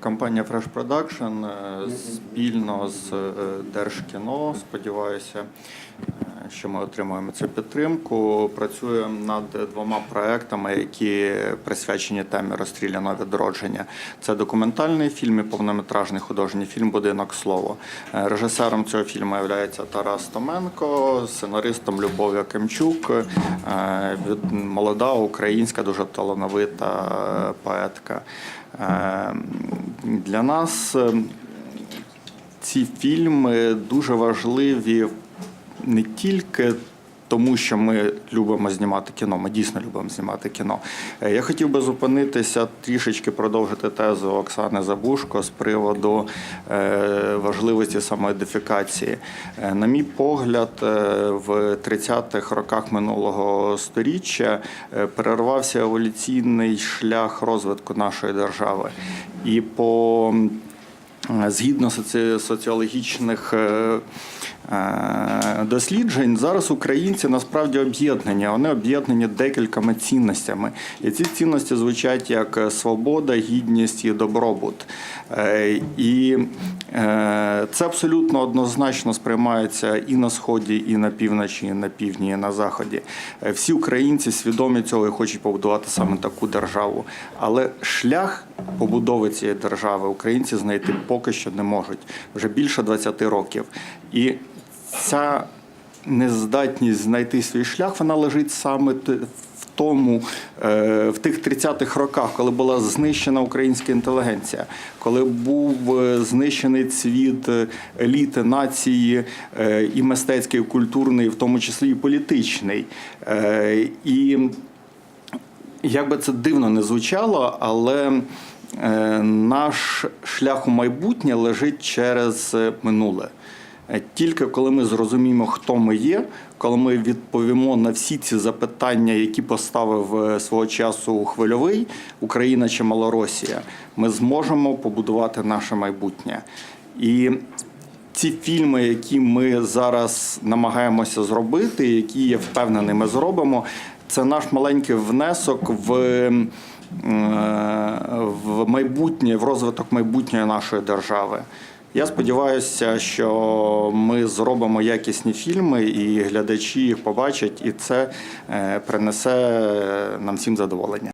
Компанія Fresh Production е, спільно з е, Держкіно, сподіваюся, що ми отримаємо цю підтримку. Працюємо над двома проектами, які присвячені темі розстріляного відродження. Це документальний фільм і повнометражний художній фільм Будинок слово. Е, Режисером цього фільму є Тарас Томенко, сценаристом Любов Якимчук, е, молода українська, дуже талановита е, поетка. Для нас ці фільми дуже важливі не тільки тому, що ми любимо знімати кіно, ми дійсно любимо знімати кіно. Е, Я хотів би зупинитися трішечки продовжити тезу Оксани Забушко з приводу е, важливості самоідентифікації. Е, На мій погляд, в 30-х роках минулого сторіччя е, перервався еволюційний шлях розвитку нашої держави. І по Згідно соці- соціологічних досліджень, зараз українці насправді об'єднані. Вони об'єднані декількома цінностями. І ці цінності звучать як свобода, гідність і добробут. Е, І е, це абсолютно однозначно сприймається і на сході, і на півночі, і на півдні, і на заході. Е, Всі українці свідомі цього і хочуть побудувати саме таку державу. Але шлях побудови цієї держави українці знайти поки що не можуть вже більше 20 років. І ця нездатність знайти свій шлях, вона лежить саме в тому, е, в тих 30-х роках, коли була знищена українська інтелігенція, коли був е, знищений цвіт е, еліти нації і мистецький, і культурний, в тому числі і політичний. І як би це дивно не звучало, але наш шлях у майбутнє лежить через минуле. Е, Тільки коли ми зрозуміємо, хто ми є, коли ми відповімо на всі ці запитання, які поставив е, свого часу хвильовий Україна чи Малоросія, ми зможемо побудувати наше майбутнє. І ці фільми, які ми зараз намагаємося зробити, які я впевнений, ми зробимо, це наш маленький внесок в, е, в майбутнє, в розвиток майбутньої нашої держави. Я сподіваюся, що ми зробимо якісні фільми, і глядачі їх побачать, і це е, принесе нам всім задоволення.